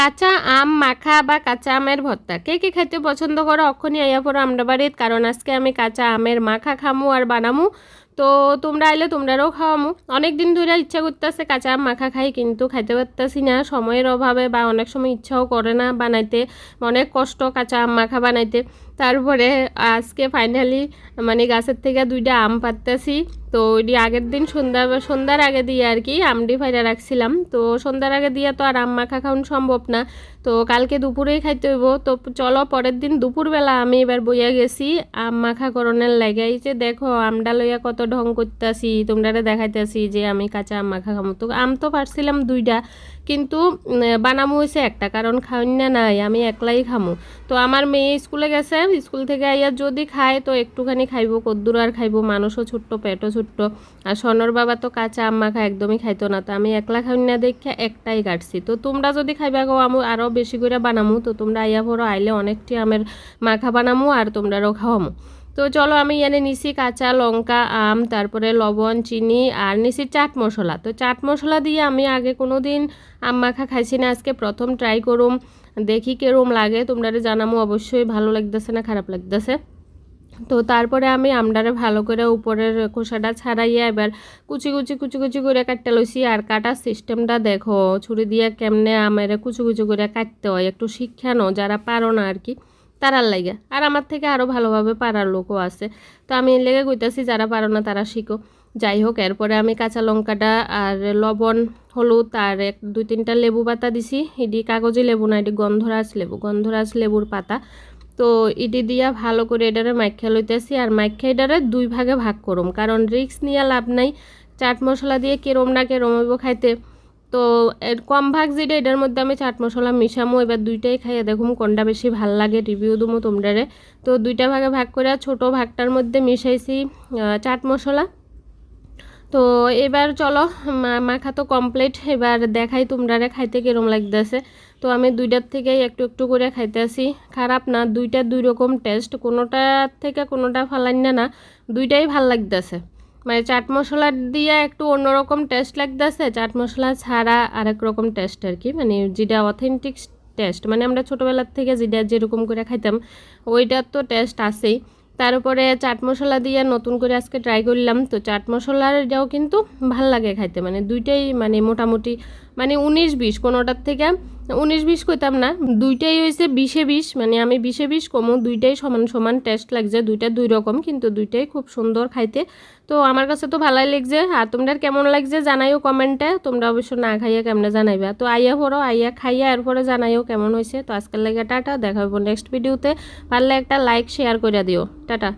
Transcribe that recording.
কাঁচা আম, মাখা বা কাঁচা আমের ভর্তা। কে কে খেতে পছন্দ করো? অক্ষণই আইয়া পড়ো আমরা বাড়ির কারণ আজকে আমি কাঁচা আমের মাখা খামু আর বানামু। তো তোমরা আইলে তোমরাও খাওয়ামু। অনেক দিন ধরে ইচ্ছা করতেছে কাঁচা আম মাখা খাই, কিন্তু খাইতে পারতেছি না। সময়ের অভাবে বা অনেক সময় ইচ্ছাও করে না বানাইতে। অনেক কষ্ট কাঁচা আম মাখা বানাইতে। তারপরে আজকে ফাইনালি মানে গাছের থেকে দুইটা আম পাততেছি তো ওইটি আগের দিন সন্ধ্যা, সন্ধ্যার আগে দিয়ে আর কি আমডি ফাইরা রাখছিলাম। তো সন্ধ্যার আগে দিয়ে তো আর আম মাখা খাওয়ানো সম্ভব না। তো কালকে দুপুরেই খাইতে হইব। তো চলো পরের দিন দুপুরবেলা আমি এবার বইয়া গেছি। আম মাখা করণের লাগে এই যে দেখো আমডা লইয়া কত ঢং করতেছি তোমরা দেখাইতেছি যে আমি কাঁচা আম মাখা খামো। তো আম তো পারছিলাম দুইটা, কিন্তু বানামু হয়েছে একটা, কারণ খাওয়ান না নাই, আমি একলাই খামু। তো আমার মেয়ে স্কুলে গেছে, স্কুল থেকে আইয়া যদি খায় তো একটুখানি খাইবো, কদ্দুর আর খাইবো, মানুষও ছোট্ট, পেটও ছোট্ট। আর সনর বাবা তো কাঁচা আম মাখা একদমই খাইতো না, তো আমি একলা খাওয়ান না দেখে একটাই কাটছি। তো তোমরা যদি খাইবা গো আমি আরও বেশি করে বানামু, তো তোমরা আইয়া ভরো আইলে অনেকটি আমের মাখা বানামু আর তোমরাও খাওয়ামু। তো চলো আমি এনে নিছি কাঁচা লঙ্কা, আম, তারপরে লবণ, চিনি আর নিছি চাট মশলা। তো চাট মশলা দিয়ে আমি আগে কোনো দিন আম মাখা খাইছি না, আজকে প্রথম ট্রাই করুম। দেখি কেরম লাগে তোমরা জানামো, অবশ্যই ভালো লাগতেছে না, খারাপ লাগতেছে। তো তারপরে আমি আমডারে ভালো করে উপরের খোসাটা ছাড়াইয়া এবার কুচি কুচি কুচি কুচি করে কাটতে লইছি। আর কাটার সিস্টেমটা দেখো, ছুরি দিয়ে কেমনে আমের কুচি কুচি করে কাটতে হয়, একটু শিক্ষানো যারা পারো না আর কি। তারার লাগে। আর আমার থেকে আরও ভালোভাবে পারার লোকও আছে। তো আমি এর লেগে কইতাছি, যারা পারো না তারা শিখো। যাই হোক, এরপরে আমি কাঁচা লঙ্কাটা আর লবণ, হলুদ আর এক, দুই, তিনটা লেবু পাতা দিছি। এটি কাগজি লেবু না এটি গন্ধরাজ লেবু, গন্ধরাজ লেবুর পাতা। তো ইটি দিয়া ভালো করে এটারে মাইখা লইতেছি আর মাইখা এটারে দুই ভাগে ভাগ করুম। কারণ রিক্স নিয়ে লাভ নাই। চাট মশলা দিয়ে কেরম না কেরম হইব খাইতে। তো কম ভাগ যেটা এটার মধ্যে আমি চাট মশলা মিশামো, এবার দুইটাই খাইয়া দেখুম কোনটা বেশি ভালো লাগে রিভিউ দুমো তোমরারে। তো দুইটা ভাগে ভাগ করে ছোট ভাগটার মধ্যে মিশাইছি চাট মশলা। তো এবার চলো মাখা তো কমপ্লিট এবার দেখাই তোমরারে খাইতে কিরম লাগতেছে। তো আমি দুইটার থেকেই একটু একটু করে খাইতেছি। খারাপ না, দুইটা দুই রকম টেস্ট কোনোটার থেকে কোনোটা ফালাইন না না, দুইটাই ভালো লাগতেছে। মানে চাট মশলা দিয়ে একটু অন্যরকম টেস্ট লাগতেছে। চাট মশলা ছাড়া আরেক রকম টেস্ট আর কি। মানে যেটা অথেন্টিক টেস্ট মানে আমরা ছোটোবেলার থেকে যেটা যেরকম করে খাইতাম ওইটার তো টেস্ট আছেই। তারপরে চাট মশলা দিয়ে নতুন করে আজকে ট্রাই করলাম। তো চাট মশলার যাও কিন্তু ভালো লাগে খাইতে। মানে দুইটাই মানে মোটামুটি মানে উনিশ বিশ, কোনোটার থেকে উনিশ বিশ কইতাম না, দুইটাই হয়েছে বিশে বিশ মানে আমি বিশে বিশ কমু, দুইটাই সমান সমান টেস্ট লাগছে, দুইটা দুই রকম, কিন্তু দুইটাই খুব সুন্দর খাইতে। তো আমার কাছে তো ভালোই লাগছে, আর তোমরা কেমন লাগছে জানাইও কমেন্টে, তোমরা অবশ্য না খাইয়া কেমনে জানাইবা। তো আইয়া পড়ো, আইয়া খাইয়া এরপরে জানাইও কেমন হয়েছে তো আজকের লাগে টাটা, দেখা হইব নেক্সট ভিডিওতে পারলে একটা লাইক শেয়ার করে দিও। টাটা।